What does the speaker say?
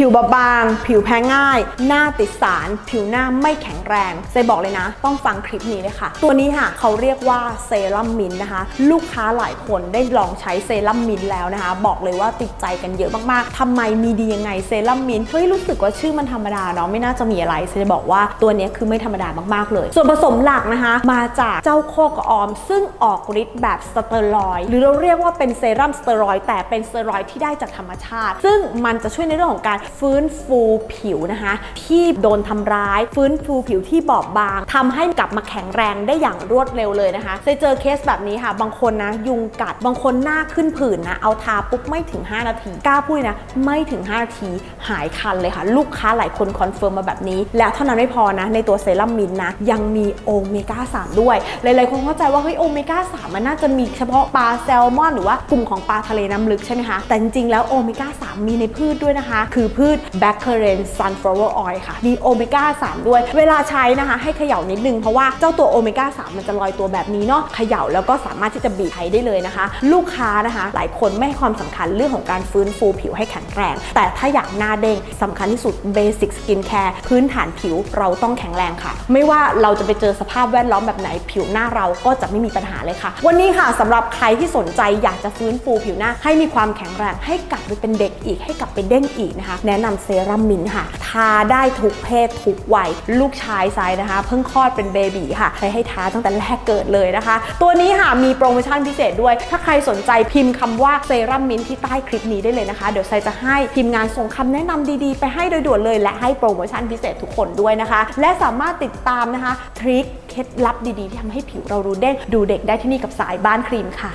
ผิวบางๆผิวแพ้ง่าย หน้าติดสาร ผิวหน้าไม่แข็งแรงเซบอกเลยนะ ต้องฟังคลิปนี้เลยค่ะ ตัวนี้ค่ะ เขาเรียกว่าเซรั่มมินนะคะ ลูกค้าหลายคนได้ลองใช้เซรั่มมินแล้วนะคะ บอกเลยว่าติดใจกันเยอะมากๆทำไมมีดียังไงเซรั่มมินเฮ้ยรู้สึกว่าชื่อมันธรรมดาเนาะไม่น่าจะมีอะไรเซจะบอกว่าตัวนี้คือไม่ธรรมดามากๆเลย ส่วนผสมหลักนะคะ มาจากเจ้าโคกออม ซึ่งออกฤทธิ์แบบสเตียรอยหรือเราเรียกว่าเป็นเซรั่มสเตียรอยแต่เป็นสเตียรอยที่ได้จากธรรมชาติ ซึ่งมันจะช่วยในเรื่องของการฟื้นฟูผิวนะคะ ที่โดนทำร้าย ฟื้นฟูผิวที่บอบบางทำให้กลับมาแข็งแรงได้อย่างรวดเร็วเลยนะคะเคยเจอเคสแบบนี้ค่ะ บางคนนะยุงกัดบางคนหน้าขึ้นผื่นนะเอาทาปุ๊บไม่ถึง 5 นาทีกล้าพูดนะไม่ถึง 5 นาทีหายคันเลยค่ะ ลูกค้าหลายคนคอนเฟิร์มมาแบบนี้ แล้วเท่านั้นไม่พอนะ ในตัวเซรั่มมินนะ ยังมีโอเมก้า 3 ด้วย หลายๆคนเข้าใจว่าเฮ้ยโอเมก้า 3 มันน่าจะมีเฉพาะปลาแซลมอน หรือว่ากลุ่มของปลาทะเลน้ำลึกใช่ไหมคะแต่จริงๆแล้วโอเมก้า 3 มีในพืชด้วยนะคะ คือพืชแบคเคเรนซันฟลาวออยล์ค่ะ มีโอเมก้า 3 ด้วย เวลาใช้นะคะ ให้เขย่านิดนึง เพราะว่าเจ้าตัวโอเมก้า 3 มันจะลอยตัวแบบนี้เนาะ เขย่าแล้วก็สามารถที่จะบีบใช้ได้เลยนะคะ ลูกค้านะคะ หลายคนไม่ให้ความสำคัญเรื่องของการฟื้นฟูผิวให้แข็งแรง แต่ถ้าอยากหน้าเด้งสำคัญที่สุดเบสิกสกินแคร์พื้นฐานผิวเราต้องแข็งแรงค่ะ ไม่ว่าเราจะไปเจอสภาพแวดล้อมแบบไหนผิวหน้าเราก็จะไม่มีปัญหาเลยค่ะ วันนี้ค่ะสำหรับใครที่สนใจอยากจะฟื้นฟูผิวหน้าให้มีความแข็งแรงให้กลับไปเป็นเด็กอีกให้กลับไปเด้งอีกนะคะแนะนำเซรั่มมินค่ะ ทาได้ทุกเพศทุกวัย ลูกชายไซส์นะคะ เพิ่งคลอดเป็นเบบีค่ะใช้ให้ทาตั้งแต่แรกเกิดเลยนะคะ ตัวนี้ค่ะมีโปรโมชั่นพิเศษด้วย ถ้าใครสนใจพิมพ์คำว่าเซรั่มมินท์ที่ใต้คลิปนี้ได้เลยนะคะ เดี๋ยวไซจะให้ทีมงานส่งคำแนะนำดีๆ ไปให้โดยด่วนเลย และให้โปรโมชั่นพิเศษทุกคนด้วยนะคะ และสามารถติดตามนะคะทริคเคล็ดลับดีๆที่ทำให้ผิวเราดูเด้งดูเด็กได้ที่นี่กับสายบ้านครีมค่ะ